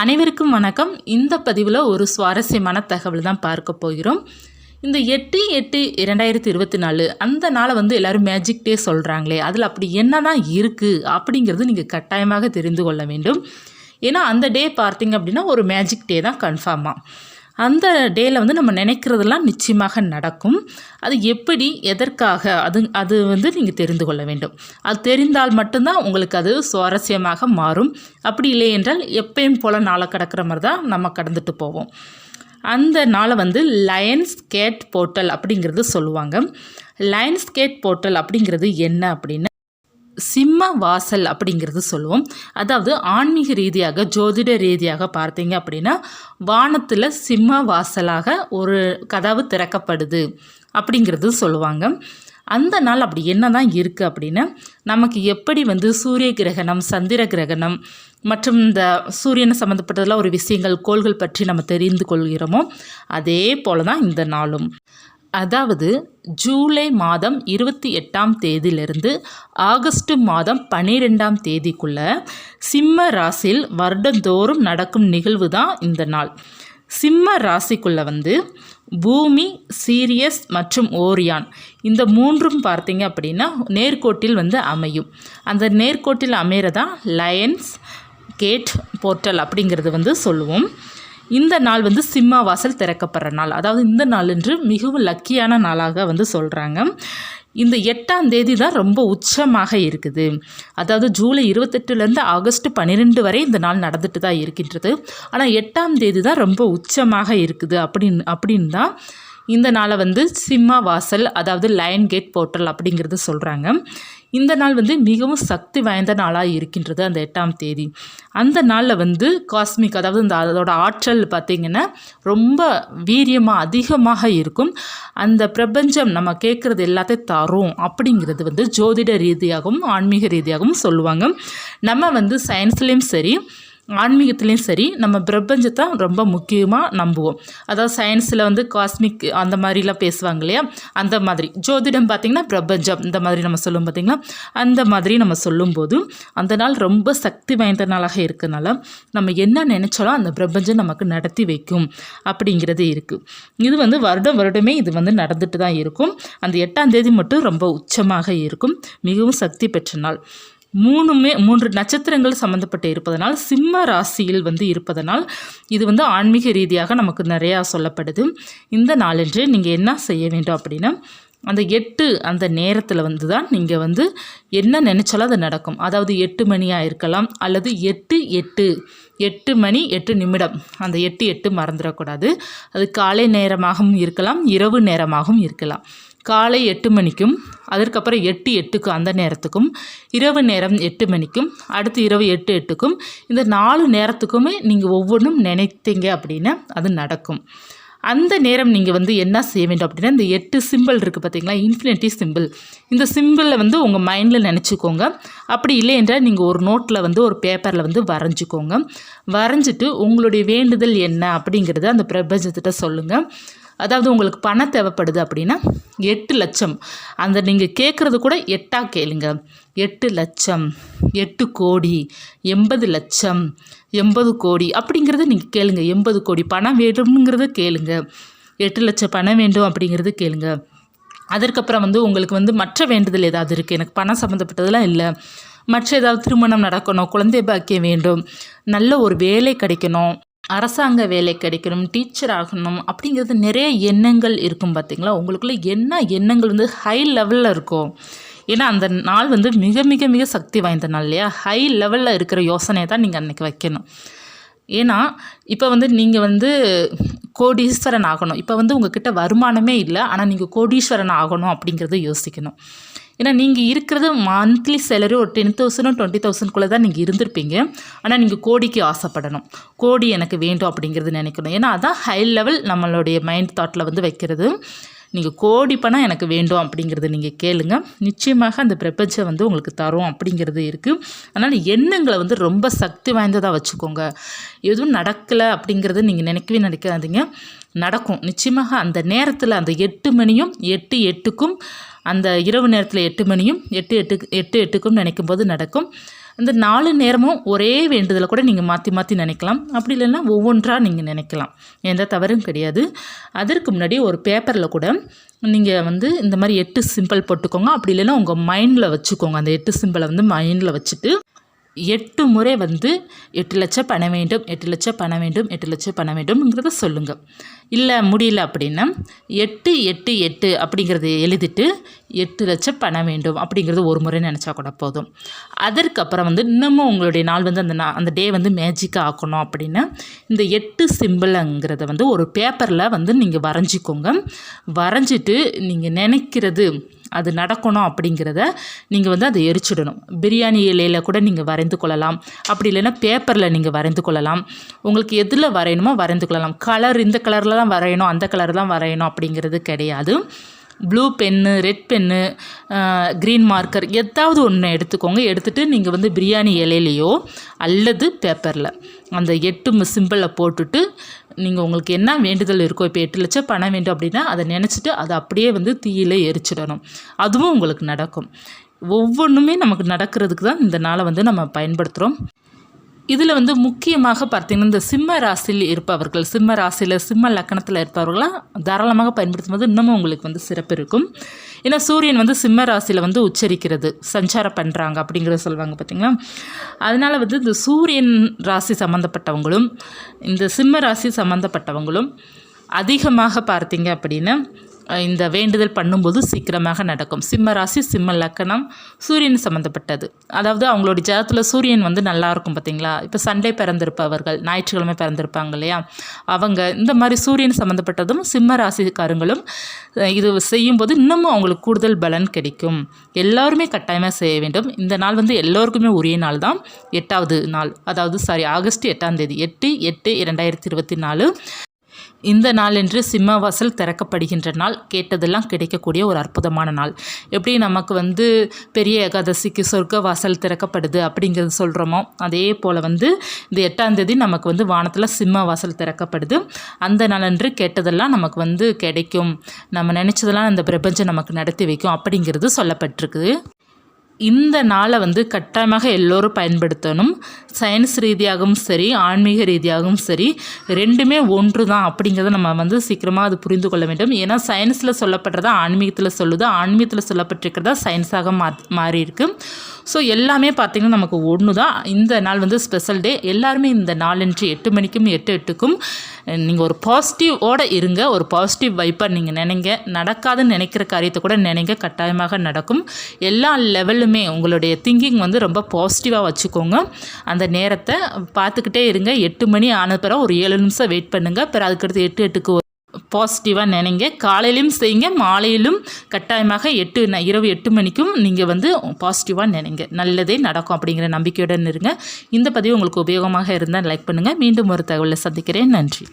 அனைவருக்கும் வணக்கம். இந்த பதிவில் ஒரு சுவாரஸ்யமான தகவல் தான் பார்க்க போகிறோம். இந்த எட்டு எட்டு இரண்டாயிரத்தி இருபத்தி நாலு அந்த நாளை வந்து எல்லோரும் மேஜிக் டே சொல்கிறாங்களே அதில் அப்படி என்னதான் இருக்குது அப்படிங்கிறது நீங்கள் கட்டாயமாக தெரிந்து கொள்ள வேண்டும். ஏன்னா அந்த டே பார்த்தீங்க அப்படின்னா ஒரு மேஜிக் டே தான் கன்ஃபார்மாக அந்த டேயில் வந்து நம்ம நினைக்கிறதெல்லாம் நிச்சயமாக நடக்கும். அது எப்படி எதற்காக அது அது வந்து நீங்கள் தெரிந்து கொள்ள வேண்டும். அது தெரிந்தால் மட்டும்தான் உங்களுக்கு அது சுவாரஸ்யமாக மாறும். அப்படி இல்லை என்றால் எப்பயும் போல் நாளை கிடக்கிற மாதிரி தான் நம்ம கடந்துட்டு போவோம். அந்த நாளை வந்து லயன்ஸ் கேட் போர்ட்டல் அப்படிங்கிறது சொல்லுவாங்க. லயன்ஸ் கேட் போர்ட்டல் அப்படிங்கிறது என்ன அப்படின்னு சிம்ம வாசல் அப்படிங்கிறது சொல்லுவோம். அதாவது ஆன்மீக ரீதியாக ஜோதிட ரீதியாக பார்த்தீங்க அப்படின்னா வானத்தில் சிம்ம வாசலாக ஒரு கதவு திறக்கப்படுது அப்படிங்கிறது சொல்லுவாங்க. அந்த நாள் அப்படி என்ன தான் இருக்குது அப்படின்னா நமக்கு எப்படி வந்து சூரிய கிரகணம் சந்திர கிரகணம் மற்றும் இந்த சூரியனை சம்மந்தப்பட்டதெல்லாம் ஒரு விஷயங்கள் கோள்கள் பற்றி நம்ம தெரிந்து கொள்கிறோமோ அதே போல தான் இந்த நாளும். அதாவது ஜூலை மாதம் இருபத்தி எட்டாம் தேதியிலிருந்து ஆகஸ்ட் மாதம் பன்னிரெண்டாம் தேதிக்குள்ள சிம்ம ராசியில் வருடந்தோறும் நடக்கும் நிகழ்வு தான் இந்த நாள். சிம்ம ராசிக்குள்ளே வந்து பூமி சீரியஸ் மற்றும் ஓரியான். இந்த மூன்றும் பார்த்தீங்க அப்படின்னா நேர்கோட்டில் வந்து அமையும். அந்த நேர்கோட்டில் அமைகிறதான் லயன்ஸ் கேட் போர்ட்டல் அப்படிங்கிறது வந்து சொல்லுவோம். இந்த நாள் வந்து சிம்மா வாசல் திறக்கப்படுற நாள். அதாவது இந்த நாள் என்று மிகவும் லக்கியான நாளாக வந்து சொல்கிறாங்க இந்த எட்டாம் தேதி தான் ரொம்ப உச்சமாக இருக்குது. அதாவது ஜூலை இருபத்தெட்டுலேருந்து ஆகஸ்ட் பன்னிரெண்டு வரை இந்த நாள் நடந்துட்டு தான் இருக்கின்றது. ஆனால் எட்டாம் தேதி தான் ரொம்ப உச்சமாக இருக்குது அப்படின்னு அப்படின்னு தான் இந்த நாளை வந்து சிம்மா வாசல் அதாவது லயன் கேட் போர்ட்டல் அப்படிங்கிறது சொல்கிறாங்க இந்த நாள் வந்து மிகவும் சக்தி வாய்ந்த நாளாக இருக்கின்றது அந்த எட்டாம் தேதி. அந்த நாளில் வந்து காஸ்மிக் அதாவது இந்த அதோட ஆற்றல் பார்த்திங்கன்னா ரொம்ப வீரியமாக அதிகமாக இருக்கும். அந்த பிரபஞ்சம் நம்ம கேட்குறது எல்லாத்தையும் தரும் அப்படிங்கிறது வந்து ஜோதிட ரீதியாகவும் ஆன்மீக ரீதியாகவும் சொல்லுவாங்க. நம்ம வந்து சயின்ஸ்லேயும் சரி ஆன்மீகத்துலேயும் சரி நம்ம பிரபஞ்சத்தை ரொம்ப முக்கியமாக நம்புவோம். அதாவது சயின்ஸில் வந்து காஸ்மிக் அந்த மாதிரிலாம் பேசுவாங்க இல்லையா? அந்த மாதிரி. ஜோதிடம் பார்த்திங்கன்னா பிரபஞ்சம் இந்த மாதிரி நம்ம சொல்லுவோம் பார்த்திங்களா? அந்த மாதிரி நம்ம சொல்லும்போது அந்த நாள் ரொம்ப சக்தி வாய்ந்த நாளாக இருக்கனால நம்ம என்ன நினச்சாலும் அந்த பிரபஞ்சம் நமக்கு நடத்தி வைக்கும் அப்படிங்கிறது இருக்குது இது வந்து வருடம் வருடமே இது வந்து நடந்துட்டு தான் இருக்கும். அந்த எட்டாம் தேதி மட்டும் ரொம்ப உச்சமாக இருக்கும். மிகவும் சக்தி பெற்ற நாள். மூணுமே மூன்று நட்சத்திரங்கள் சம்மந்தப்பட்டு இருப்பதனால் சிம்ம ராசியில் வந்து இருப்பதனால் இது வந்து ஆன்மீக ரீதியாக நமக்கு நிறையா சொல்லப்படுது. இந்த நாளன்று நீங்கள் என்ன செய்ய வேண்டும் அப்படின்னா அந்த எட்டு அந்த நேரத்தில் வந்து தான் நீங்கள் வந்து என்ன நினச்சாலும் அது நடக்கும். அதாவது எட்டு மணியாக இருக்கலாம் அல்லது எட்டு எட்டு எட்டு மணி எட்டு நிமிடம். அந்த எட்டு எட்டு மறந்துடக்கூடாது. அது காலை நேரமாகவும் இருக்கலாம் இரவு நேரமாகவும் இருக்கலாம். காலை எட்டு மணிக்கும் அதற்கப்புறம் எட்டு எட்டுக்கு அந்த நேரத்துக்கும் இரவு நேரம் எட்டு மணிக்கும் அடுத்து இரவு எட்டு எட்டுக்கும் இந்த நாலு நேரத்துக்குமே நீங்கள் ஒவ்வொன்றும் நினைத்தீங்க அப்படின்னா அது நடக்கும். அந்த நேரம் நீங்கள் வந்து என்ன செய்ய வேண்டும் அப்படின்னா இந்த எட்டு சிம்பிள் இருக்குது பார்த்தீங்களா இன்ஃபினிட்டி சிம்பிள் இந்த சிம்பிளை வந்து உங்கள் மைண்டில் நினச்சிக்கோங்க. அப்படி இல்லை என்றால் நீங்கள் ஒரு நோட்டில் வந்து ஒரு பேப்பரில் வந்து வரைஞ்சிக்கோங்க. வரைஞ்சிட்டு உங்களுடைய வேண்டுதல் என்ன அப்படிங்கிறத அந்த பிரபஞ்சத்திட்ட சொல்லுங்கள் அதாவது உங்களுக்கு பணம் தேவைப்படுது அப்படின்னா எட்டு லட்சம். அந்த நீங்கள் கேட்குறது கூட எட்டாக கேளுங்க. எட்டு லட்சம் எட்டு கோடி எண்பது லட்சம் எண்பது கோடி அப்படிங்கிறத நீங்கள் கேளுங்க. எண்பது கோடி பணம் வேணுங்கிறத கேளுங்க. எட்டு லட்சம் பணம் வேண்டும் அப்படிங்கிறது கேளுங்க. அதற்கப்புறம் வந்து உங்களுக்கு வந்து மற்ற வேண்டுதல் ஏதாவது இருக்குது எனக்கு பணம் சம்மந்தப்பட்டதெல்லாம் இல்லை. மற்ற ஏதாவது திருமணம் நடக்கணும் குழந்தை பாக்கியம் வேண்டும் நல்ல ஒரு வேலை கிடைக்கணும். அரசாங்க வேலை கிடைக்கணும் டீச்சர் ஆகணும் அப்படிங்கிறது நிறைய எண்ணங்கள் இருக்கும் பார்த்திங்களா உங்களுக்குள்ளே என்ன எண்ணங்கள் வந்து ஹை லெவலில் இருக்கும் ஏன்னா அந்த நாள் வந்து மிக மிக மிக சக்தி வாய்ந்த நாள் இல்லையா? ஹை லெவலில் இருக்கிற யோசனையை தான் நீங்கள் அன்றைக்கி வைக்கணும். ஏன்னா இப்போ வந்து நீங்கள் வந்து கோடீஸ்வரன் ஆகணும். இப்போ வந்து உங்ககிட்ட வருமானமே இல்லை. ஆனால் நீங்கள் கோடீஸ்வரன் ஆகணும் அப்படிங்கிறத யோசிக்கணும். ஏன்னா நீங்கள் இருக்கிறது மந்த்லி சேலரி ஒரு டென் தௌசண்ட் டுவெண்ட்டி தௌசண்ட்குள்ளே தான் நீங்கள் இருந்திருப்பீங்க. ஆனால் நீங்கள் கோடிக்கு ஆசைப்படணும். கோடி எனக்கு வேண்டும் அப்படிங்கிறது நினைக்கணும். ஏன்னா அதான் ஹை லெவல் நம்மளுடைய மைண்ட் தாட்டில் வந்து வைக்கிறது. நீங்கள் கோடி பணம் எனக்கு வேண்டும் அப்படிங்கிறத நீங்கள் கேளுங்க. நிச்சயமாக அந்த பிரபஞ்சம் வந்து உங்களுக்கு தரும் அப்படிங்கிறது இருக்குது அதனால் எண்ணங்களை வந்து ரொம்ப சக்தி வாய்ந்ததாக வச்சுக்கோங்க. எதுவும் நடக்கலை அப்படிங்கிறத நீங்கள் நினைக்கவே நினைக்காதீங்க. நடக்கும். நிச்சயமாக அந்த நேரத்தில் அந்த எட்டு மணியும் எட்டு எட்டுக்கும் அந்த இரவு நேரத்தில் எட்டு மணியும் எட்டு எட்டு எட்டு எட்டுக்கும் நினைக்கும் போது நடக்கும். இந்த நாலு நேரமும் ஒரே வேண்டுதலை கூட நீங்கள் மாற்றி மாற்றி நினைக்கலாம். அப்படி இல்லைன்னா ஒவ்வொன்றா நீங்கள் நினைக்கலாம். எந்த தவறும் கிடையாது. அதற்கு முன்னாடி ஒரு பேப்பரில் கூட நீங்கள் வந்து இந்த மாதிரி எட்டு சிம்பிள் போட்டுக்கோங்க. அப்படி இல்லைன்னா உங்கள் மைண்டில் வச்சுக்கோங்க. அந்த எட்டு சிம்பிளை வந்து மைண்டில் வச்சுட்டு எட்டு முறை வந்து எட்டு லட்சம் பண வேண்டும் எட்டு லட்சம் பண வேண்டும் எட்டு லட்சம் பண வேண்டும்ங்கிறத சொல்லுங்கள் இல்லை முடியல அப்படின்னா எட்டு எட்டு எட்டு அப்படிங்கிறத எழுதிட்டு எட்டு லட்சம் பண வேண்டும் அப்படிங்கிறது ஒரு முறை நினச்சா கூட போதும். அதற்கப்புறம் வந்து இன்னமும் உங்களுடைய நாள் வந்து அந்த நான் அந்த டே வந்து மேஜிக்காக ஆக்கணும் அப்படின்னா இந்த எட்டு சிம்பிளுங்கிறத வந்து ஒரு பேப்பரில் வந்து நீங்கள் வரைஞ்சிக்கோங்க. வரைஞ்சிட்டு நீங்கள் நினைக்கிறது அது நடக்கணும் அப்படிங்கிறத நீங்கள் வந்து அதை எரிச்சிடணும். பிரியாணி இலையில் கூட நீங்கள் வரைந்து கொள்ளலாம். அப்படி இல்லைன்னா பேப்பரில் நீங்கள் வரைந்து கொள்ளலாம். உங்களுக்கு எதில் வரையணுமோ வரைந்து கொள்ளலாம். கலர் இந்த கலரில் தான் வரையணும் அந்த கலர் தான் வரையணும் அப்படிங்கிறது கிடையாது. Blue pen red pen green marker ஏதாவது ஒன்று எடுத்துக்கோங்க. எடுத்துகிட்டு நீங்கள் வந்து பிரியாணி இலையிலையோ அல்லது பேப்பரில் அந்த எட்டு சிம்பிளில் போட்டுட்டு நீங்கள் உங்களுக்கு என்ன வேண்டுதல் இருக்கோ இப்போ எட்டு லட்சம் பணம் வேண்டும் அப்படின்னா அதை நினச்சிட்டு அதை அப்படியே வந்து தீயில எரிச்சிடணும். அதுவும் உங்களுக்கு நடக்கும். ஒவ்வொன்றுமே நமக்கு நடக்கிறதுக்கு தான் இந்த நாளை வந்து நம்ம பயன்படுத்துகிறோம் இதில் வந்து முக்கியமாக பார்த்தீங்கன்னா இந்த சிம்ம ராசியில் இருப்பவர்கள் சிம்ம ராசியில் சிம்ம லக்கணத்தில் இருப்பவர்களாம் தாராளமாக பயன்படுத்தும் போது இன்னமும் உங்களுக்கு வந்து சிறப்பு இருக்கும். ஏன்னா சூரியன் வந்து சிம்ம ராசியில் வந்து உச்சரிக்கிறது சஞ்சாரம் பண்ணுறாங்க அப்படிங்கிறத சொல்லுவாங்க பார்த்தீங்களா? அதனால் வந்து இந்த சூரியன் ராசி சம்மந்தப்பட்டவங்களும் இந்த சிம்ம ராசி சம்மந்தப்பட்டவங்களும் அதிகமாக பார்த்திங்க அப்படின்னா இந்த வேண்டுதல் பண்ணும்போது சீக்கிரமாக நடக்கும். சிம்ம ராசி சிம்ம லக்கணம் சூரியன் சம்மந்தப்பட்டது அதாவது அவங்களுடைய ஜாதத்தில் சூரியன் வந்து நல்லா இருக்கும் பார்த்தீங்களா? இப்போ சண்டே பிறந்திருப்பவர்கள் ஞாயிற்றுக்கிழமை பிறந்திருப்பாங்க இல்லையா? அவங்க இந்த மாதிரி சூரியன் சம்மந்தப்பட்டதும் சிம்ம ராசிக்காரங்களும் இது செய்யும்போது இன்னமும் அவங்களுக்கு கூடுதல் பலன் கிடைக்கும். எல்லாருமே கட்டாயமாக செய்ய வேண்டும். இந்த நாள் வந்து எல்லோருக்குமே உரிய நாள் தான். எட்டாவது நாள். அதாவது சாரி ஆகஸ்ட் எட்டாம் தேதி. எட்டு எட்டு இரண்டாயிரத்தி இருபத்தி நாலு. இந்த நாளென்று சிம்மவாசல் திறக்கப்படுகின்ற நாள் கேட்டதெல்லாம் கிடைக்கக்கூடிய ஒரு அற்புதமான நாள். எப்படி நமக்கு வந்து பெரிய ஏகாதசிக்கு சொர்க்க வாசல் திறக்கப்படுது அப்படிங்கிறது சொல்கிறோமோ அதே போல் வந்து இந்த எட்டாம் தேதி நமக்கு வந்து வானத்தில் சிம்ம வாசல் திறக்கப்படுது. அந்த நாளன்று கேட்டதெல்லாம் நமக்கு வந்து கிடைக்கும். நம்ம நினச்சதெல்லாம் இந்த பிரபஞ்சம் நமக்கு நடத்தி வைக்கும் அப்படிங்கிறது சொல்லப்பட்டிருக்குது. இந்த நாளை வந்து கட்டாயமாக எல்லோரும் பயன்படுத்தணும். சயின்ஸ் ரீதியாகவும் சரி ஆன்மீக ரீதியாகவும் சரி ரெண்டுமே ஒன்று தான் அப்படிங்கிறத நம்ம வந்து சீக்கிரமாக அது புரிந்து கொள்ள வேண்டும். ஏன்னா சயின்ஸில் சொல்லப்படுறதா ஆன்மீகத்தில் சொல்லுது? ஆன்மீகத்தில் சொல்லப்பட்டிருக்கிறதா? சயின்ஸாக மா மாறி இருக்கு ஸோ எல்லாமே பார்த்திங்கன்னா நமக்கு ஒன்று தான் இந்த நாள் வந்து ஸ்பெஷல் டே எல்லாருமே இந்த நாலஞ்சு எட்டு மணிக்கும் எட்டு எட்டுக்கும் நீங்கள் ஒரு பாசிட்டிவோடு இருங்க. ஒரு பாசிட்டிவ் வைப்பாக நீங்கள் நினைங்க. நடக்காதுன்னு நினைக்கிற காரியத்தை கூட நினைங்க. கட்டாயமாக நடக்கும். எல்லா லெவல் லெவலுமே உங்களுடைய திங்கிங் வந்து ரொம்ப பாசிட்டிவாக வச்சுக்கோங்க. அந்த நேரத்தை பார்த்துக்கிட்டே இருங்க. எட்டு மணி ஆன பிறகு ஒரு ஏழு நிமிஷம் வெயிட் பண்ணுங்கள் பிறகு அதுக்கடுத்து எட்டு எட்டுக்கு பாசிட்டிவாக நினைங்க. காலையிலும் செய்யுங்க. மாலையிலும் கட்டாயமாக எட்டு இரவு எட்டு மணிக்கும் நீங்கள் வந்து பாசிட்டிவாக நினைங்க. நல்லதே நடக்கும் அப்படிங்கிற நம்பிக்கையுடன் இருங்க. இந்த பதிவு உங்களுக்கு உபயோகமாக இருந்தால் லைக் பண்ணுங்கள் மீண்டும் ஒரு தகவலை சந்திக்கிறேன். நன்றி.